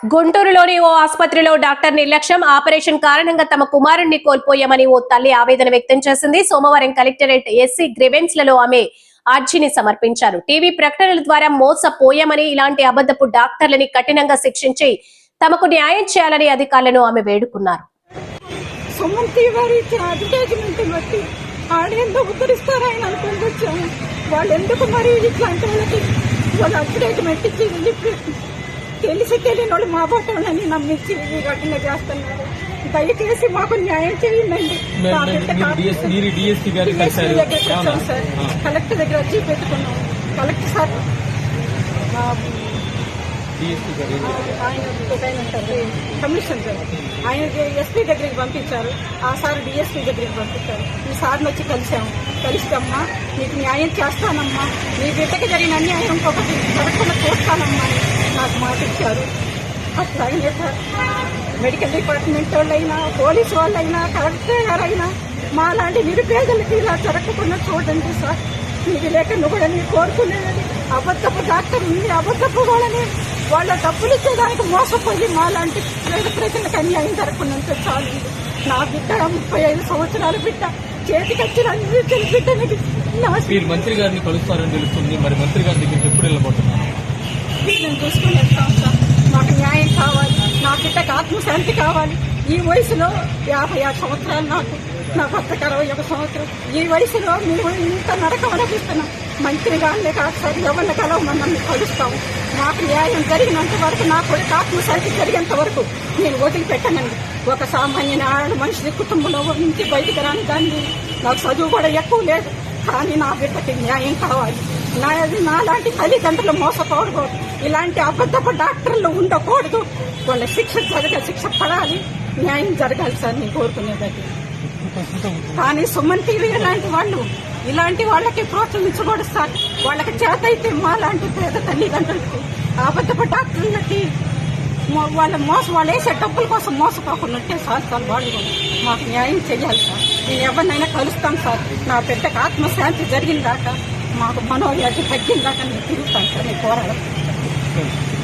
గుంటూరులోని ఓ ఆసుపత్రిలో డాక్టర్ నిర్లక్ష్యం. ఆపరేషన్ కారణంగా తమ కుమారుణ్ణి కోల్పోయామని ఓ తల్లి ఆవేదన వ్యక్తం చేసింది. సోమవారం కలెక్టరేట్ ఎస్సీ గ్రివెన్స్లలో ఆమె అర్జీని సమర్పించారు. టీవీ ప్రకటనల ద్వారా మోసపోయామని ఇలాంటి అబద్ధపు డాక్టర్లని కఠినంగా శిక్షించి తమకు న్యాయం చేయాలని అధికారులను ఆమె వేడుకున్నారు. వాళ్ళు ఎందుకు మరి ఇట్లాంటి వాళ్ళకి వాళ్ళు అడ్వర్టైజ్మెంట్ ఇచ్చి వెళ్ళి తెలిసి తెలియని వాళ్ళు మా బాటోళ్ళని నమ్మించి ఈ రకంగా చేస్తున్నారు. దయచేసి మాకు న్యాయం చేయండి. కలెక్టర్ దగ్గర వచ్చి పెట్టుకున్నాం కలెక్టర్ సార్ కమిషన్ సార్ ఆయన ఎస్పీ దగ్గరికి పంపించారు. ఆ సార్ డిఎస్పీ దగ్గరికి పంపించారు. ఈ సార్ని వచ్చి కలిసాము కలిస్తమ్మా నీకు న్యాయం చేస్తానమ్మా. నీ బిడ్డకి జరిగిన అన్యాయం ఇంకొకటి జరగకుండా చూస్తానమ్మా నాకు మాట ఇచ్చారు. అట్లాగే సార్ మెడికల్ డిపార్ట్మెంట్ వాళ్ళైనా పోలీసు వాళ్ళైనా కలెక్టర్ గారైనా మా లాంటి నిరుపేదలకి ఇలా జరగకుండా చూడండి సార్. ఇది లేక కూడా నేను కోరుకునేది అబద్ధపు డాక్టర్ ఉంది అబద్ధపు వాళ్ళని వాళ్ళ డబ్బులు ఇచ్చేదానికి మోసపోయి మా లాంటి పేద ప్రజలకు అన్యాయం జరగకుండా చాలు. నా బిడ్డ ముప్పై ఐదు సంవత్సరాల బిడ్డ చేతికి వచ్చిన అన్ని బిడ్డ మీరు మంత్రి గారిని కలుస్తారని తెలుస్తుంది. మరి మంత్రి గారి దగ్గరికి ఎప్పుడు వెళ్ళబోతున్నారు? నేను చూసుకుని వెళ్తాం మాకు న్యాయం కావాలి. నాకు ఇంతకు ఆత్మశాంతి కావాలి. ఈ వయసులో యాభై ఆరు సంవత్సరాలు నాకు. నా భర్తకు అరవై ఒక సంవత్సరం. ఈ వయసులో మేము ఇంత నరకం అనిపిస్తున్నాం మంత్రి గారిని కాదు సార్ ఎవరిని కలవ మమ్మల్ని కలుస్తాము నాకు న్యాయం జరిగినంత వరకు నా కొడుకు ఆత్మశాంతి జరిగేంత వరకు నేను వదిలిపెట్టనండి. ఒక సామాన్య నారాయణ మనిషి కుటుంబంలో నుంచి బయటికి రాని దాన్ని నాకు చదువు కూడా ఎక్కువ లేదు. కానీ నా బిడ్డకి న్యాయం కావాలి. నాది నాలాంటి తల్లిదండ్రులు మోసపోకూడదు. ఇలాంటి అబద్ధపు డాక్టర్లు ఉండకూడదు. వాళ్ళ శిక్ష జరగ శిక్ష పడాలి. న్యాయం జరగాలి సార్ నేను కోరుకునేది. కానీ సుమన్ టీవీ ఇలాంటి వాళ్ళు ఇలాంటి వాళ్ళకి ప్రోత్సహించకూడదు సార్. వాళ్ళకి చేత అయితే మా లాంటి పేద తల్లిదండ్రులకు అబద్ధపు డాక్టర్లకి వాళ్ళ మోసం వాళ్ళు వేసే డబ్బుల కోసం మోసపోకుండా ఉంటే సార్ సార్ వాళ్ళు. మాకు న్యాయం చేయాలి సార్. నేను ఎవరినైనా కలుస్తాను సార్. నా బిడ్డకు ఆత్మశాంతి జరిగిందాక మాకు మనోవ్యాధి తగ్గిందాక నేను తిరుగుతాను సార్ నేను పోరాడతాను